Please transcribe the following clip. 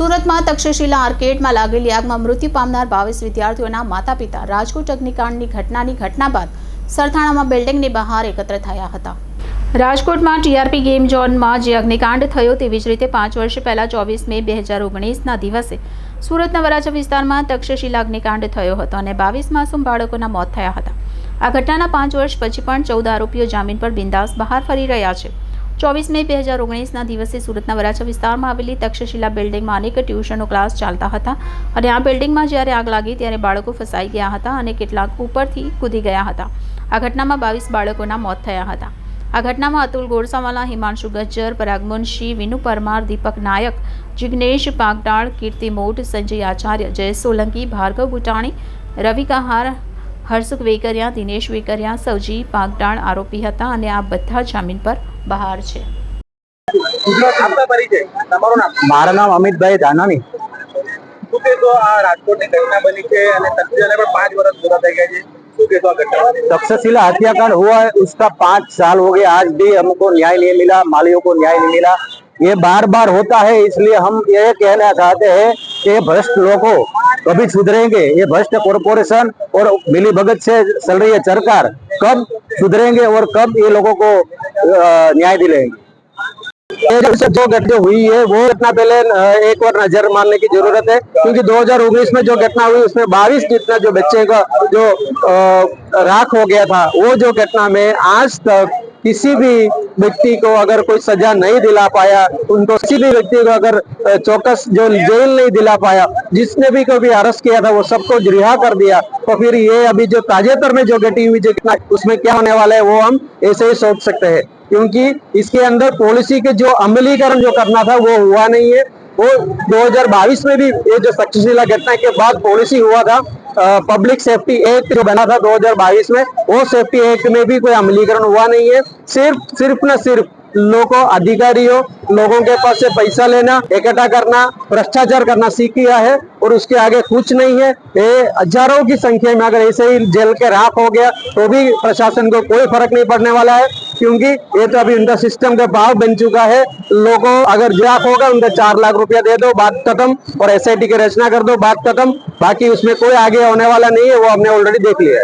સુરતમાં તક્ષશિલા આર્કેડમાં લાગેલી આગમાં મૃત્યુ પામનાર બાવીસ વિદ્યાર્થીઓના માતા પિતા રાજકોટ અગ્નિકાંડની ઘટનાની ઘટના બાદ સરથાણામાં બિલ્ડિંગની બહાર એકત્ર થયા હતા. રાજકોટમાં ટીઆરપી ગેમ ઝોનમાં જે અગ્નિકાંડ થયો તેવી જ રીતે પાંચ વર્ષ પહેલાં ચોવીસ મે બે હજાર ઓગણીસના દિવસે સુરતના વરાછા વિસ્તારમાં તક્ષશિલા અગ્નિકાંડ થયો હતો અને બાવીસ માસૂમ બાળકોના મોત થયા હતા. આ ઘટનાના પાંચ વર્ષ પછી પણ ચૌદ આરોપીઓ જામીન પર બિંદાસ બહાર ફરી રહ્યા છે. ચોવીસ મે બે હજાર ઓગણીસના દિવસે સુરતના વરાછા વિસ્તારમાં આવેલી તક્ષશિલા બિલ્ડિંગમાં અનેક ટ્યુશનનો ક્લાસ ચાલતા હતા અને આ બિલ્ડિંગમાં જ્યારે આગ લાગી ત્યારે બાળકો ફસાઈ ગયા હતા અને કેટલાક ઉપરથી કૂદી ગયા હતા. આ ઘટનામાં બાવીસ બાળકોના મોત થયા હતા. આ ઘટનામાં અતુલ ગોરસાવાલા, હિમાંશુ ગજ્જર પરાગ મુનશી વિનુ પરમાર, દીપક નાયક, જિગ્નેશ પાગડાળ, કીર્તિ મોટ, સંજય આચાર્ય જય સોલંકી, ભાર્ગવ ભૂટાણી, રવિ કહાર હર્ષુક વેકરિયા દિનેશ વેકરિયા સૌજી પાગડાળ આરોપી હતા અને આ બધા જામીન પર બહાર છે આપકા પરિચય તમારું નામ મારું નામ અમિતભાઈ ધાનાની શું કહેશો આ રાજકોટની ઘટના બની છે અને તથ્યને પણ પાંચ વર્ષ પૂરા થઈ ગયા છે શું કહેશો આ ઘટના तक्षशिला हत्याकांड हुआ है उसका पाँच साल हो गया आज भी हमको न्याय नहीं मिला मालियों को न्याय नहीं मिला ये बार बार होता है, इसलिए हम ये कहना चाहते हैं कि ये भ्रष्ट लोगों कभी सुधरेंगे। ये भ्रष्ट कॉरपोरेशन और मिली भगत से चल रही है सरकार, कब सुधरेंगे और कब ये लोगों को न्याय दिलाएँगे? जो घटना हुई है, वो घटना पहले एक बार नज़र मारने की ज़रूरत है, क्योंकि 2019 में जो घटना हुई, उसमें 22 जितना जो बच्चे का जो राख हो गया था, वो जो घटना में आज तक किसी भी व्यक्ति को अगर कोई सजा नहीं दिला पाया, उनको किसी भी व्यक्ति को अगर चौकस जो जेल नहीं दिला पाया, जिसने भी कभी अरेस्ट किया था, वो सबको रिहा कर दिया तो फिर ये अभी जो ताजेतर में जो घटी हुई घटना उसमें क्या होने वाला है, वो हम ऐसे ही सोच सकते हैं। क्योंकि इसके अंदर पॉलिसी के जो अमलीकरण जो करना था, वो हुआ नहीं है। वो 2022 में भी ये जो तक्षशिला घटना के बाद पॉलिसी हुआ था पब्लिक सेफ्टी एक्ट जो बना था 2022 में, वो सेफ्टी एक्ट में भी कोई अमलीकरण हुआ नहीं है। सिर्फ़ सिर्फ़ न सिर्फ़ लोगों अधिकारियों लोगों के पास से पैसा लेना इकट्ठा करना, भ्रष्टाचार करना सीख गया है और उसके आगे कुछ नहीं है। ये हज़ारों की संख्या में अगर ऐसे ही जेल के राख हो गया तो भी प्रशासन को कोई फ़र्क नहीं पड़ने वाला है। क्योंकि ये तो अभी उनका सिस्टम का भाव बन चुका है। लोगों, अगर जाक होगा, उनका चार लाख रुपया दे दो, बात खत्म। और एसआईटी की रचना कर दो, बात खत्म। बाकी उसमें कोई आगे होने वाला नहीं है, वो हमने ऑलरेडी देख लिया है।